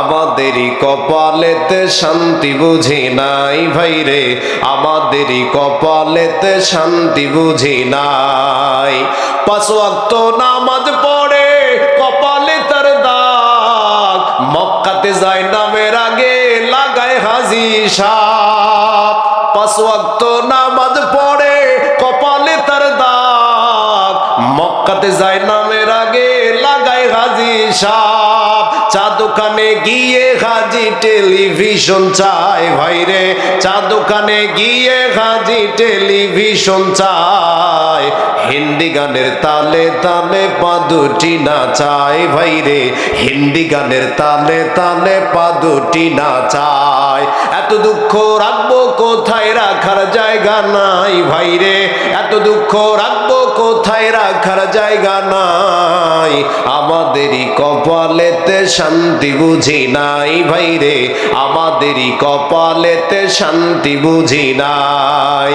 আমাদেরই কপালেতে শান্তি বুঝি নাই ভাইরে আমাদেরই কপালেতে শান্তি বুঝি নাই। পাঁচ ওয়াক্ত নামাজ পড়ে কপালে তার দাগ। মক্কাতে যায় নামের আগে লাগায় হাজি সাপ। পাঁচ ওয়াক্ত নামাজ পড়ে কপালে তার দাগ। মক্কাতে যায় নামের আগে লাগায় হাজি সাপ। দোকানে গিয়ে হাজি টেলিভিশন চাই। ভাইরে চা দোকানে গিয়ে হাজি টেলিভিশন চায় হিন্দি গানের তালে তালে পা দুটি নাচায় ভাইরে হিন্দি গানের তালে তালে পা দুটি নাচায়। এত দুঃখ রাখব কোথায় রাখার জায়গা নাই, ভাই রে। এত দুঃখ রাখব কোথায় রাখার জায়গা নাই। আমাদেরই কপালেতে শান্তি বুঝি নাই, ভাই রে। আমাদেরই কপালেতে শান্তি বুঝি নাই।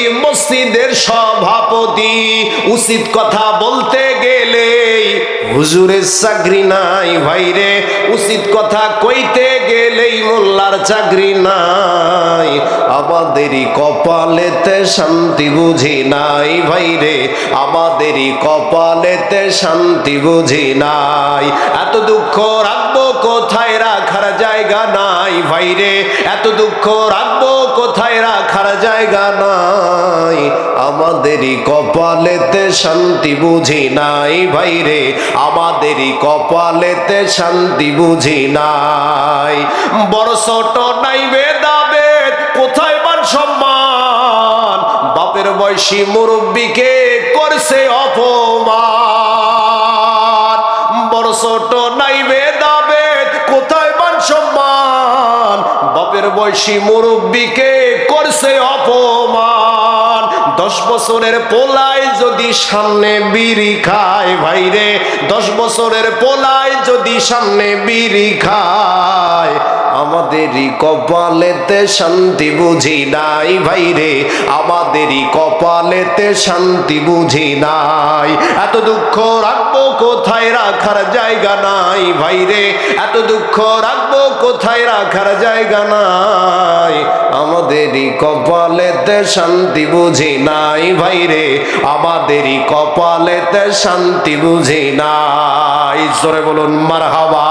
মসজিদের সভাপতি উচিত কথা বলতে গেলে হুজুরের চাকরি নাই ভাইরে উচিত কথা কইতে গেলেই মোল্লার চাকরি নাই। আমাদেরই কপালেতে শান্তি বুঝি নাই ভাইরে আমাদেরই কপালেতে শান্তি বুঝি নাই। এত দুঃখ রাখব কোথায় রাখার জায়গা নাই ভাইরে এত দুঃখ রাখব কোথায় রাখার জায়গা নাই। আমাদেরই কপালেতে শান্তি বুঝি নাই ভাইরে, আমাদেরই কপালেতে শান্তি বুঝি নাই। বড় ছোট নাই বেদাবে কোথায় মান সম্মান? বাপের বয়সী মুরব্বীকে করছে অপমান। বড় ছোট নাই বেদাবে কোথায় মান সম্মান? বাপের বয়সী মুরব্বীকে করছে অপমান। দশ বছরের পোলায় যদি সামনে বিড়ি খায় ভাইরে দশ বছরের পোলায় যদি সামনে বিড়ি খায় আমাদেরই কপালেতে শান্তি বুঝি নাই ভাইরে আমাদেরই কপালেতে শান্তি বুঝি নাই। এত দুঃখ রাখব কোথায় রাখার জায়গা নাই ভাইরে এত দুঃখ রাখব কোথায় রাখার জায়গা নাই। আমাদেরই কপালেতে শান্তি বুঝি নাই ভাইরে আমাদেরই কপালেতে শান্তি বুঝি নাই। জোরে বলুন মার হাওয়া